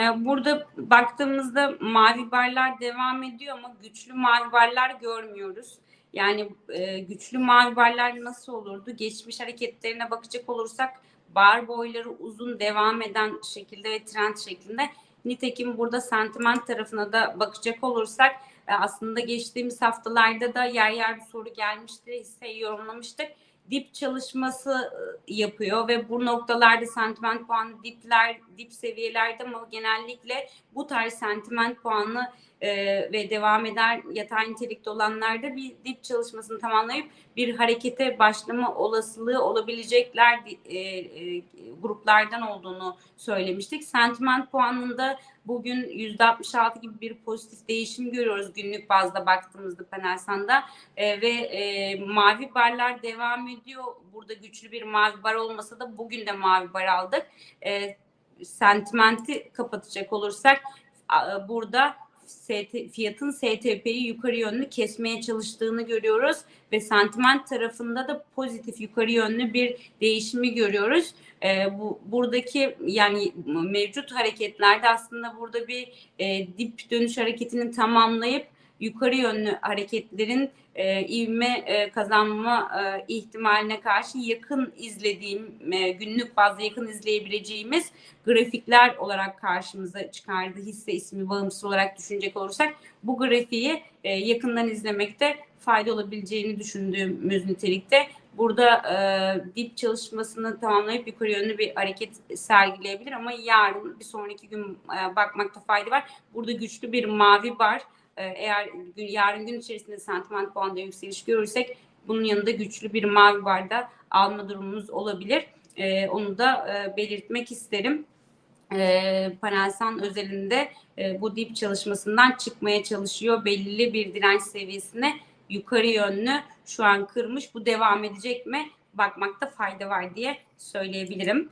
Ee, Burada baktığımızda mavi barlar devam ediyor ama güçlü mavi barlar görmüyoruz. Yani e, güçlü mavi barlar nasıl olurdu? Geçmiş hareketlerine bakacak olursak bar boyları uzun devam eden şekilde ve trend şeklinde. Nitekim burada sentiment tarafına da bakacak olursak e, aslında geçtiğimiz haftalarda da yer yer bir soru gelmişti. Hisseyi yorumlamıştık. Dip çalışması e, yapıyor ve bu noktalarda sentiment puanı dipler, dip seviyelerde ama genellikle bu tarz sentiment puanı e, ve devam eder yatay nitelikte olanlarda bir dip çalışmasını tamamlayıp bir harekete başlama olasılığı olabilecekler e, e, gruplardan olduğunu söylemiştik. Sentiment puanında bugün %66 gibi bir pozitif değişim görüyoruz günlük bazda baktığımızda Panelsan'da e, ve e, mavi barlar devam ediyor. Burada güçlü bir mavi bar olmasa da bugün de mavi bar aldık. E, sentimenti kapatacak olursak burada ST, fiyatın STP'yi yukarı yönlü kesmeye çalıştığını görüyoruz ve sentiment tarafında da pozitif yukarı yönlü bir değişimi görüyoruz. Ee, bu buradaki yani mevcut hareketlerde aslında burada bir e, dip dönüş hareketini tamamlayıp yukarı yönlü hareketlerin e, ivme e, kazanma e, ihtimaline karşı yakın izlediğim e, günlük bazda yakın izleyebileceğimiz grafikler olarak karşımıza çıkardı hisse ismi bağımsız olarak düşünecek olursak bu grafiği e, yakından izlemekte fayda olabileceğini düşündüğümüz nitelikte burada e, dip çalışmasını tamamlayıp yukarı yönlü bir hareket sergileyebilir ama yarın bir sonraki gün e, bakmakta fayda var. Burada güçlü bir mavi bar eğer gün, yarın gün içerisinde sentiment puanda yükseliş görürsek bunun yanında güçlü bir mavi barda alma durumumuz olabilir. E, onu da e, belirtmek isterim. E, Panelsan özelinde e, bu dip çalışmasından çıkmaya çalışıyor. Belirli bir direnç seviyesine yukarı yönlü şu an kırmış. Bu devam edecek mi? Bakmakta fayda var diye söyleyebilirim.